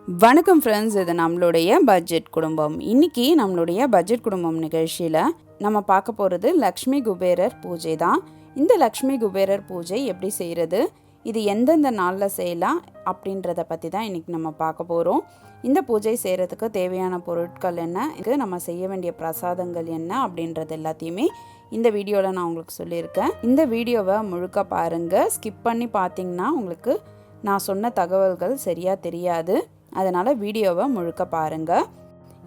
வணக்கம் ஃப்ரெண்ட்ஸ் இது நம்மளுடைய பட்ஜெட் குடும்பம். இன்னைக்கு நம்மளுடைய பட்ஜெட் குடும்பம் நிகழ்ச்சியில் நம்ம பார்க்க போகிறது லக்ஷ்மி குபேரர் பூஜை தான். இந்த லக்ஷ்மி குபேரர் பூஜை எப்படி செய்கிறது இது எந்தெந்த நாளில் செய்யலாம்? அப்படின்றத பற்றி தான் இன்றைக்கி நம்ம பார்க்க போகிறோம் இந்த பூஜை செய்கிறதுக்கு தேவையான பொருட்கள் என்ன? இது நம்ம செய்ய வேண்டிய பிரசாதங்கள் என்ன? அப்படின்றது எல்லாத்தையுமே இந்த வீடியோவில் நான் உங்களுக்கு சொல்லியிருக்கேன். இந்த வீடியோவை முழுக்க பாருங்கள் ஸ்கிப் பண்ணி பார்த்தீங்கன்னா உங்களுக்கு நான் சொன்ன தகவல்கள் சரியாக தெரியாது. அதனால் வீடியோவை முழுக்க பாருங்கள்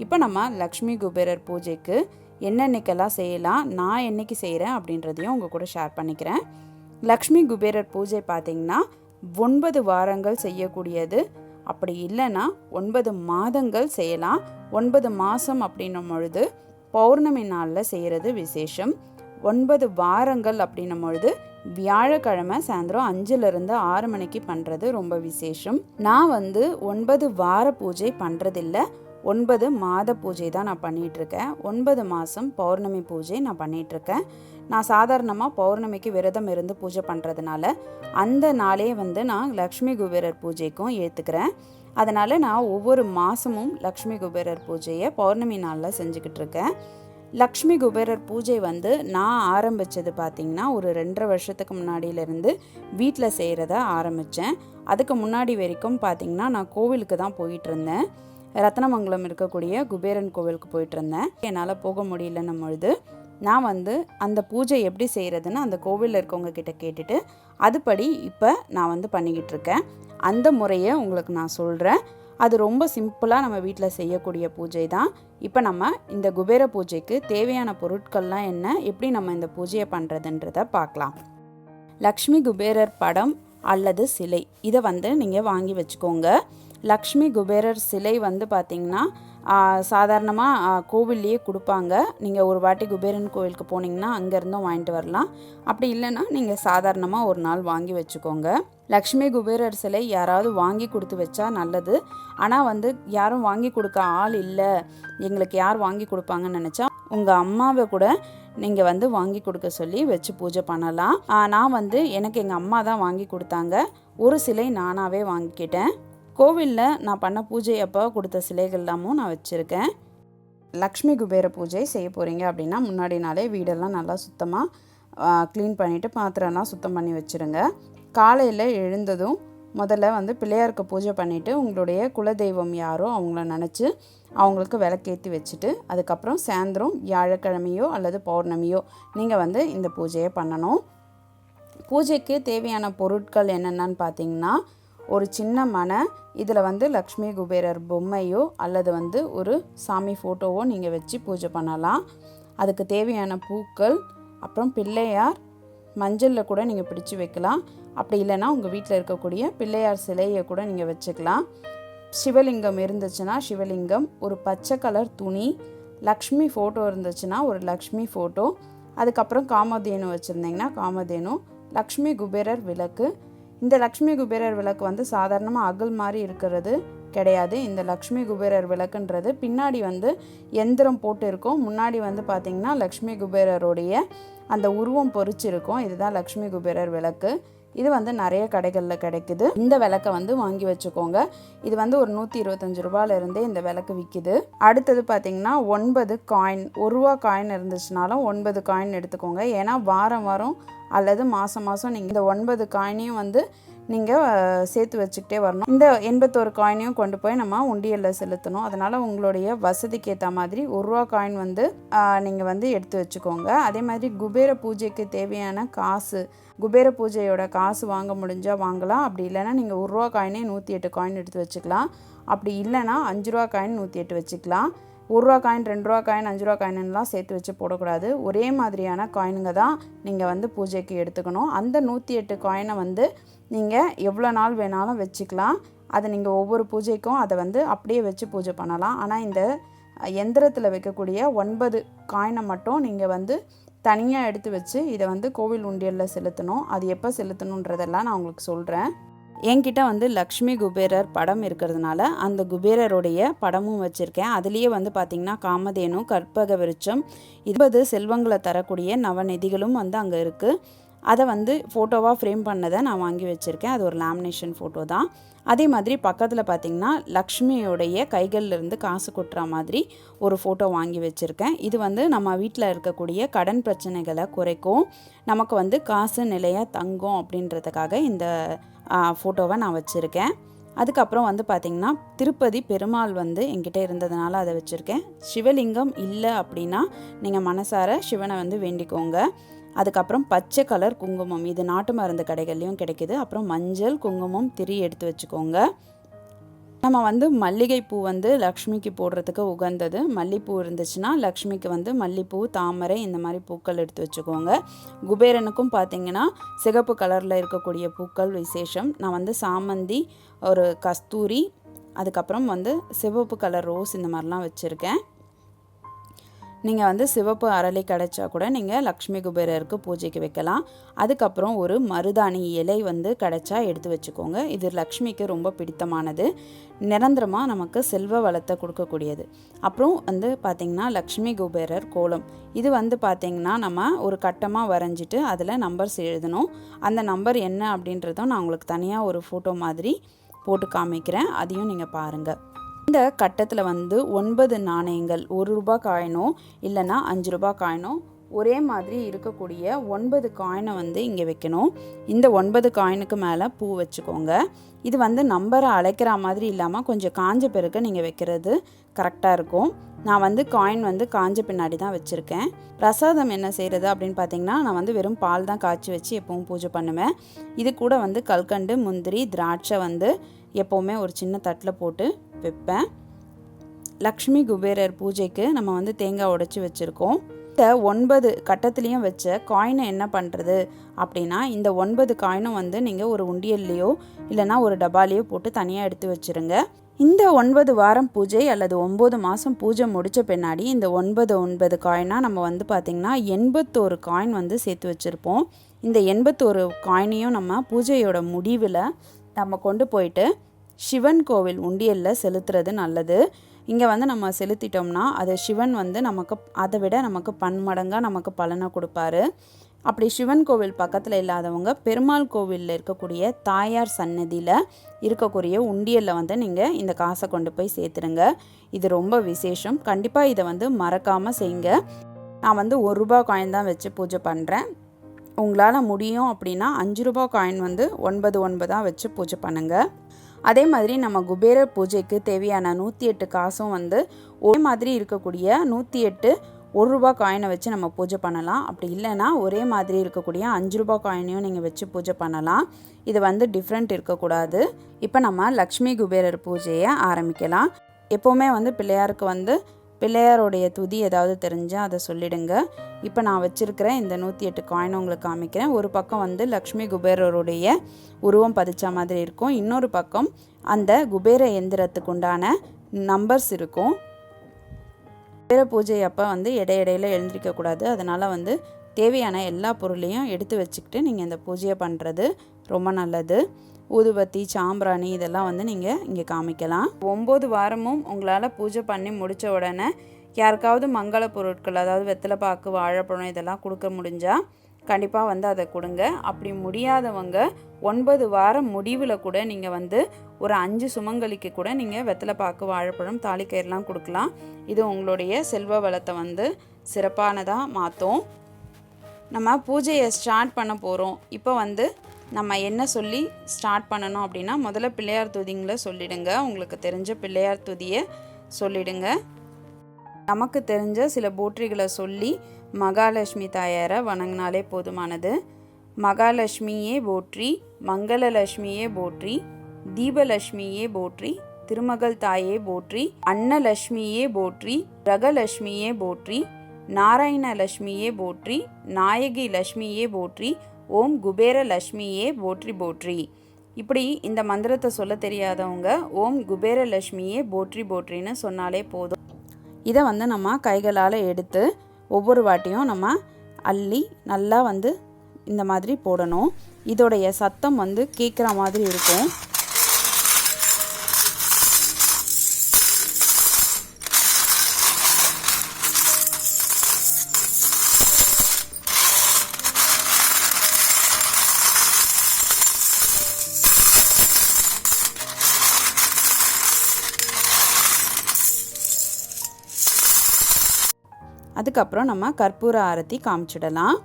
இப்போ நம்ம லக்ஷ்மி குபேரர் பூஜைக்கு என்னென்னைக்கெல்லாம் செய்யலாம் நான் என்னைக்கு செய்கிறேன் அப்படின்றதையும் உங்கள் கூட ஷேர் பண்ணிக்கிறேன். லக்ஷ்மி குபேரர் பூஜை பார்த்திங்கன்னா ஒன்பது வாரங்கள் செய்யக்கூடியது. அப்படி இல்லைன்னா ஒன்பது மாதங்கள் செய்யலாம். ஒன்பது மாதம் அப்படின்னும் பொழுது பௌர்ணமி நாளில் செய்கிறது விசேஷம். ஒன்பது வாரங்கள் அப்படின்னும் பொழுது வியாழக்கிழமை சாயந்தரம் அஞ்சுலேருந்து ஆறு மணிக்கு பண்ணுறது ரொம்ப விசேஷம். நான் வந்து ஒன்பது வார பூஜை பண்ணுறதில்ல ஒன்பது மாத பூஜை தான் நான் பண்ணிகிட்ருக்கேன். ஒன்பது மாதம் பௌர்ணமி பூஜை நான் பண்ணிகிட்ருக்கேன். நான் சாதாரணமாக பௌர்ணமிக்கு விரதம் இருந்து பூஜை பண்ணுறதுனால அந்த நாளே வந்து நான் லக்ஷ்மி குபேரர் பூஜைக்கும் ஏற்றுக்கிறேன் அதனால் நான் ஒவ்வொரு மாதமும் லக்ஷ்மி குபேரர் பூஜையை பௌர்ணமி நாளில் செஞ்சுக்கிட்டு இருக்கேன் லக்ஷ்மி குபேரர் பூஜை வந்து நான் ஆரம்பித்தது பார்த்திங்கன்னா ஒரு ரெண்டரை வருஷத்துக்கு முன்னாடியிலேருந்து வீட்டில் செய்கிறத ஆரம்பித்தேன் அதுக்கு முன்னாடி வரைக்கும் பார்த்திங்கன்னா நான் கோவிலுக்கு தான் போயிட்டுருந்தேன். ரத்னமங்கலம் இருக்கக்கூடிய குபேரன் கோவிலுக்கு போயிட்டுருந்தேன். என்னால் போக முடியலன்னும் பொழுது நான் வந்து அந்த பூஜை எப்படி செய்கிறதுன்னு அந்த கோவிலில் இருக்கவங்க கிட்ட கேட்டுட்டு அதுபடி இப்போ நான் வந்து பண்ணிக்கிட்டு இருக்கேன் அந்த முறையை உங்களுக்கு நான் சொல்கிறேன் அது ரொம்ப சிம்பிளாக நம்ம வீட்டில் செய்யக்கூடிய பூஜை தான் இப்போ நம்ம இந்த குபேர பூஜைக்கு தேவையான பொருட்கள்லாம் என்ன எப்படி நம்ம இந்த பூஜையை பண்ணுறதுன்றத பார்க்கலாம் லக்ஷ்மி குபேரர் படம் அல்லது சிலை இதை வந்து நீங்கள் வாங்கி வச்சுக்கோங்க. லக்ஷ்மி குபேரர் சிலை வந்து பார்த்திங்கன்னா சாதாரணமாக கோவில்லையே கொடுப்பாங்க. நீங்கள் ஒரு வாட்டி குபேரன் கோவிலுக்கு போனீங்கன்னா அங்கேருந்தும் வாங்கிட்டு வரலாம். அப்படி இல்லைன்னா நீங்கள் சாதாரணமாக ஒரு நாள் வாங்கி வச்சுக்கோங்க. லக்ஷ்மி குபேரர் சிலை யாராவது வாங்கி கொடுத்து வச்சா நல்லது. ஆனால் வந்து யாரும் வாங்கி கொடுக்க ஆள் இல்லை. எங்களுக்கு யார் வாங்கி கொடுப்பாங்கன்னு நினச்சா உங்கள் அம்மாவை கூட நீங்கள் வந்து வாங்கி கொடுக்க சொல்லி வச்சு பூஜை பண்ணலாம். நான் வந்து எனக்கு எங்கள் அம்மா தான் வாங்கி கொடுத்தாங்க. ஒரு சிலை நானாகவே வாங்கிக்கிட்டேன். கோவிலில் நான் பண்ண பூஜை அப்போ கொடுத்த சிலைகள் எல்லாமும் நான் வச்சுருக்கேன். லக்ஷ்மி குபேர பூஜை செய்ய போகிறீங்க அப்படின்னா முன்னாடி நாளே வீடெல்லாம் நல்லா சுத்தமாக க்ளீன் பண்ணிவிட்டு பாத்திரம்லாம் சுத்தம் பண்ணி வச்சுருங்க. காலையில் எழுந்ததும் முதல்ல வந்து பிள்ளையாருக்கு பூஜை பண்ணிவிட்டு உங்களுடைய குலதெய்வம் யாரோ அவங்கள நினச்சி அவங்களுக்கு விளக்கேற்றி வச்சுட்டு அதுக்கப்புறம் சாயந்தரம் வியாழக்கிழமையோ அல்லது பௌர்ணமியோ நீங்கள் வந்து இந்த பூஜையை பண்ணணும். பூஜைக்கு தேவையான பொருட்கள் என்னென்னு பார்த்தீங்கன்னா ஒரு சின்ன மனை இதில் வந்து லக்ஷ்மி குபேரர் பொம்மையோ அல்லது வந்து ஒரு சாமி ஃபோட்டோவோ நீங்கள் வச்சு பூஜை பண்ணலாம். அதுக்கு தேவையான பூக்கள் அப்புறம் பிள்ளையார் மஞ்சளில் கூட நீங்கள் பிடிச்சி வைக்கலாம். அப்படி இல்லைன்னா உங்கள் வீட்டில் இருக்கக்கூடிய பிள்ளையார் சிலையை கூட நீங்கள் வச்சுக்கலாம். சிவலிங்கம் இருந்துச்சுன்னா சிவலிங்கம் ஒரு பச்சை கலர் துணி லக்ஷ்மி ஃபோட்டோ இருந்துச்சுன்னா ஒரு லக்ஷ்மி ஃபோட்டோ அதுக்கப்புறம் காமதேனு வச்சுருந்தீங்கன்னா காமதேனு லக்ஷ்மி குபேரர் விளக்கு. இந்த லக்ஷ்மி குபேரர் விளக்கு வந்து சாதாரணமாக அகல் மாதிரி இருக்கிறது. கிடையாது. இந்த லக்ஷ்மி குபேரர் விளக்குன்றது பின்னாடி வந்து எந்திரம் போட்டு இருக்கும் முன்னாடி வந்து பார்த்திங்கன்னா லக்ஷ்மி குபேரருடைய அந்த உருவம் பொறிச்சிருக்கும். இதுதான் லக்ஷ்மி குபேரர் விளக்கு. இது வந்து நிறைய கடைகளில் கிடைக்குது. இந்த விளக்கை வந்து வாங்கி வச்சுக்கோங்க. இது வந்து ஒரு நூற்றி இருபத்தஞ்சி ரூபாயிலிருந்தே இந்த விளக்கு விற்கிது அடுத்தது பார்த்திங்கன்னா ஒன்பது காயின் ஒரு ரூபா காயின் இருந்துச்சுனாலும் ஒன்பது காயின் எடுத்துக்கோங்க. ஏன்னா வாரம் வாரம் அல்லது மாதம் மாதம் நீங்கள் இந்த ஒன்பது காயினையும் வந்து நீங்கள் சேர்த்து வச்சுக்கிட்டே வரணும். இந்த எண்பத்தோரு காயினையும் கொண்டு போய் நம்ம உண்டியலில் செலுத்தணும். அதனால் உங்களுடைய வசதிக்கு ஏற்ற மாதிரி ஒரு ரூபா காயின் வந்து நீங்கள் வந்து எடுத்து வச்சுக்கோங்க. அதே மாதிரி குபேர பூஜைக்கு தேவையான காசு குபேர பூஜையோட காசு வாங்க முடிஞ்சால் வாங்கலாம். அப்படி இல்லைன்னா நீங்கள் ஒரு ரூபா காயினே நூற்றி எட்டு காயின் எடுத்து வச்சுக்கலாம். அப்படி இல்லைன்னா அஞ்சு ரூபா காயின் நூற்றி எட்டு வச்சுக்கலாம். ஒரு ரூபா காயின் ரெண்டு ரூபா காயின் அஞ்சு ரூபா காயின்லாம் சேர்த்து வச்சு போடக்கூடாது. ஒரே மாதிரியான காயினுங்க தான் நீங்கள் வந்து பூஜைக்கு எடுத்துக்கணும். அந்த நூற்றி எட்டு காயினை வந்து நீங்கள் எவ்வளோ நாள் வேணாலும் வச்சுக்கலாம். அதை நீங்கள் ஒவ்வொரு பூஜைக்கும் அதை வந்து அப்படியே வச்சு பூஜை பண்ணலாம். ஆனால் இந்த எந்திரத்தில் வைக்கக்கூடிய ஒன்பது காயினை மட்டும் நீங்கள் வந்து தனியாக எடுத்து வச்சு இதை வந்து கோவில் உண்டியலில் செலுத்தணும். அது எப்போ செலுத்தணுன்றதெல்லாம் நான் உங்களுக்கு சொல்கிறேன் என்கிட்ட வந்து லக்ஷ்மி குபேரர் படம் இருக்கிறதுனால அந்த குபேரருடைய படமும் வச்சுருக்கேன். அதுலேயே வந்து பார்த்திங்கன்னா காமதேனு கற்பக விருட்சம் இருபது செல்வங்களை தரக்கூடிய நவநிதிகளும் வந்து அங்கே இருக்குது அதை வந்து ஃபோட்டோவாக ஃப்ரேம் பண்ணதை நான் வாங்கி வச்சுருக்கேன். அது ஒரு லேமினேஷன் ஃபோட்டோ தான். அதே மாதிரி பக்கத்தில் பார்த்திங்கன்னா லக்ஷ்மியோடைய கைகள்லேருந்து காசு கொட்டுற மாதிரி ஒரு ஃபோட்டோ வாங்கி வச்சுருக்கேன். இது வந்து நம்ம வீட்டில் இருக்கக்கூடிய கடன் பிரச்சனைகளை குறைக்கும். நமக்கு வந்து காசு நிலையாக தங்கும் அப்படின்றதுக்காக இந்த ஃபோட்டோவை நான் வச்சுருக்கேன். அதுக்கப்புறம் வந்து பார்த்திங்கன்னா திருப்பதி பெருமாள் வந்து என்கிட்ட இருந்ததுனால அதை வச்சுருக்கேன். சிவலிங்கம் இல்லை அப்படின்னா நீங்கள் மனசார சிவனை வந்து வேண்டிக்கோங்க. அதுக்கப்புறம் பச்சை கலர் குங்குமம். இது நாட்டு மருந்து கடைகள்லையும் கிடைக்குது. அப்புறம் மஞ்சள் குங்குமம் திரி எடுத்து வச்சுக்கோங்க. நம்ம வந்து மல்லிகைப்பூ வந்து லக்ஷ்மிக்கு போடுறதுக்கு உகந்தது. மல்லிப்பூ இருந்துச்சுன்னா லக்ஷ்மிக்கு வந்து மல்லிப்பூ தாமரை இந்த மாதிரி பூக்கள் எடுத்து வச்சுக்கோங்க. குபேரனுக்கும் பார்த்தீங்கன்னா சிகப்பு கலரில் இருக்கக்கூடிய பூக்கள் விசேஷம். நான் வந்து சாமந்தி ஒரு கஸ்தூரி அதுக்கப்புறம் வந்து சிவப்பு கலர் ரோஸ் இந்த மாதிரிலாம் வச்சுருக்கேன். நீங்கள் வந்து சிவப்பு அரளி கிடைச்சா கூட நீங்கள் லக்ஷ்மி குபேரருக்கு பூஜைக்கு வைக்கலாம். அதுக்கப்புறம் ஒரு மருதாணி இலை வந்து கிடைச்சா எடுத்து வச்சுக்கோங்க. இது லக்ஷ்மிக்கு ரொம்ப பிடித்தமானது. நிரந்தரமாக நமக்கு செல்வ வளத்தை கொடுக்கக்கூடியது. அப்புறம் வந்து பார்த்திங்கன்னா லக்ஷ்மி குபேரர் கோலம். இது வந்து பார்த்திங்கன்னா நம்ம ஒரு கட்டமாக வரைஞ்சிட்டு அதில் நம்பர்ஸ் எழுதணும். அந்த நம்பர் என்ன அப்படின்றதும் நான் உங்களுக்கு தனியாக ஒரு ஃபோட்டோ மாதிரி போட்டு காமிக்கிறேன். அதையும் நீங்கள் பாருங்கள் இந்த கட்டத்தில் வந்து ஒன்பது நாணயங்கள் ஒரு ரூபா காயினோ இல்லைன்னா அஞ்சு ரூபா காயினோ ஒரே மாதிரி இருக்கக்கூடிய ஒன்பது காயினை வந்து இங்கே வைக்கணும். இந்த ஒன்பது காயினுக்கு மேலே பூ வச்சுக்கோங்க. இது வந்து நம்பரை அழைக்கிற மாதிரி இல்லாமல் கொஞ்சம் காஞ்ச பிறகு நீங்கள் வைக்கிறது கரெக்டாக இருக்கும். நான் வந்து காயின் வந்து காஞ்ச பின்னாடி தான் வச்சுருக்கேன். பிரசாதம் என்ன செய்கிறது அப்படின்னு பார்த்தீங்கன்னா நான் வந்து வெறும் பால் தான் காய்ச்சி வச்சு எப்பவும் பூஜை பண்ணுவேன். இது கூட வந்து கல்கண்டு முந்திரி திராட்சை வந்து எப்போவுமே ஒரு சின்ன தட்டில் போட்டு வைப்பேன். லக்ஷ்மி குபேரர் பூஜைக்கு நம்ம வந்து தேங்காய் உடைச்சி வச்சுருக்கோம். இந்த ஒன்பது கட்டத்துலேயும் வச்ச காயினை என்ன பண்ணுறது அப்படின்னா இந்த ஒன்பது காயினும் வந்து நீங்கள் ஒரு உண்டியல்லையோ இல்லைனா ஒரு டப்பாலையோ போட்டு தனியாக எடுத்து வச்சுருங்க. இந்த ஒன்பது வாரம் பூஜை அல்லது ஒம்பது மாதம் பூஜை முடித்த பின்னாடி இந்த ஒன்பது ஒன்பது காயினாக நம்ம வந்து பார்த்திங்கன்னா எண்பத்தோரு காயின் வந்து சேர்த்து வச்சுருப்போம். இந்த எண்பத்தோரு காயினையும் நம்ம பூஜையோட முடிவில் நம்ம கொண்டு போயிட்டு சிவன் கோவில் உண்டியலில் செலுத்துறது நல்லது. இங்கே வந்து நம்ம செலுத்திட்டோம்னா அது சிவன் வந்து நமக்கு அதை விட நமக்கு பன்மடங்காக நமக்கு பலனை கொடுப்பாரு. அப்படி சிவன் கோவில் பக்கத்தில் இல்லாதவங்க பெருமாள் கோவிலில் இருக்கக்கூடிய தாயார் சன்னதியில் இருக்கக்கூடிய உண்டியலில் வந்து நீங்கள் இந்த காசை கொண்டு போய் சேர்த்துருங்க இது ரொம்ப விசேஷம். கண்டிப்பாக இதை வந்து மறக்காமல் செய்யுங்க. நான் வந்து ஒரு ரூபா காயின் தான் வச்சு பூஜை பண்ணுறேன் உங்களால் முடியும் அப்படின்னா அஞ்சு ரூபா காயின் வந்து ஒன்பது ஒன்பதாக வச்சு பூஜை பண்ணுங்கள் அதே மாதிரி நம்ம குபேர பூஜைக்கு தேவையான நூற்றி எட்டு காசும் வந்து ஒரே மாதிரி இருக்கக்கூடிய நூற்றி எட்டு ஒரு ரூபா காயினை வச்சு நம்ம பூஜை பண்ணலாம். அப்படி இல்லைன்னா ஒரே மாதிரி இருக்கக்கூடிய அஞ்சு ரூபா காயினையும் நீங்கள் வச்சு பூஜை பண்ணலாம். இது வந்து டிஃப்ரெண்ட் இருக்கக்கூடாது. இப்போ நம்ம லக்ஷ்மி குபேரர் பூஜையை ஆரம்பிக்கலாம். எப்போவுமே வந்து பிள்ளையாருக்கு வந்து பிள்ளையாருடைய துதி ஏதாவது தெரிஞ்சால் அதை சொல்லிடுங்க. இப்போ நான் வச்சுருக்கிறேன் இந்த நூற்றி எட்டு காயின் உங்களுக்கு காமிக்கிறேன். ஒரு பக்கம் வந்து லக்ஷ்மி குபேரருடைய உருவம் பதிச்ச மாதிரி இருக்கும். இன்னொரு பக்கம் அந்த குபேர எந்திரத்துக்கு உண்டான நம்பர்ஸ் இருக்கும். குபேர பூஜை அப்போ வந்து இடையிடையில் எழுந்திரிக்கக்கூடாது அதனால் வந்து தேவையான எல்லா பொருளையும் எடுத்து வச்சுக்கிட்டு நீங்கள் இந்த பூஜையை பண்ணுறது ரொம்ப நல்லது. ஊதுபத்தி சாம்பிராணி இதெல்லாம் வந்து நீங்கள் இங்கே காமிக்கலாம். ஒம்பது வாரமும் உங்களால் பூஜை பண்ணி முடித்த உடனே யாருக்காவது மங்கள பொருட்கள் அதாவது வெத்தலை பாக்கு வாழைப்பழம் இதெல்லாம் கொடுக்க முடிஞ்சால் கண்டிப்பாக வந்து அதை கொடுங்க. அப்படி முடியாதவங்க ஒன்பது வாரம் முடிவில் கூட நீங்கள் வந்து ஒரு அஞ்சு சுமங்கலிக்கு கூட நீங்கள் வெத்தலை பாக்கு வாழைப்பழம் தாலிக்கயிறுலாம் கொடுக்கலாம். இது உங்களுடைய செல்வ வளத்தை வந்து சிறப்பானதாக மாற்றும் நம்ம பூஜையை ஸ்டார்ட் பண்ண போகிறோம் இப்போ வந்து நம்ம என்ன சொல்லி ஸ்டார்ட் பண்ணணும் அப்படின்னா முதல்ல பிள்ளையார் துதிங்களை சொல்லிடுங்க. உங்களுக்கு தெரிஞ்ச பிள்ளையார் துதியை சொல்லிடுங்க. நமக்கு தெரிஞ்ச சில போற்றிகளை சொல்லி மகாலட்சுமி தாயாரை வணங்கினாலே போதுமானது. மகாலட்சுமியே போற்றி மங்களலட்சுமியே போற்றி தீபலட்சுமியே போற்றி திருமகள் தாயே போற்றி அன்னலட்சுமியே போற்றி ரகலட்சுமியே போற்றி நாராயணலட்சுமியே போற்றி நாயகி லட்சுமியே போற்றி ஓம் குபேர லக்ஷ்மியே போற்றி போற்றி. இப்படி இந்த மந்திரத்தை சொல்ல தெரியாதவங்க ஓம் குபேர லக்ஷ்மியே போற்றி போற்றின்னு சொன்னாலே போதும். இதை வந்து நம்ம கைகளால் எடுத்து ஒவ்வொரு வாட்டியும் நம்ம அள்ளி நல்லா வந்து இந்த மாதிரி போடணும். இதோடைய சத்தம் வந்து கேட்குற மாதிரி இருக்கும். அதுக்கப்புறம் நம்ம கற்பூர ஆரத்தி காமிச்சிடலாம்.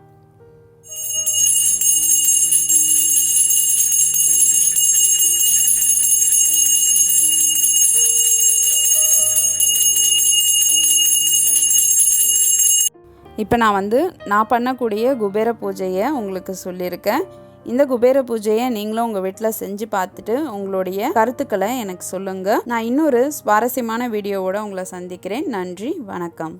இப்போ நான் வந்து நான் பண்ணக்கூடிய குபேர பூஜையை உங்களுக்கு சொல்லியிருக்கேன். இந்த குபேர பூஜையை நீங்களும் உங்கள் வீட்டில் செஞ்சு பார்த்துட்டு உங்களுடைய கருத்துக்களை எனக்கு சொல்லுங்கள் நான் இன்னொரு சுவாரஸ்யமான வீடியோவோட உங்களை சந்திக்கிறேன். நன்றி வணக்கம்.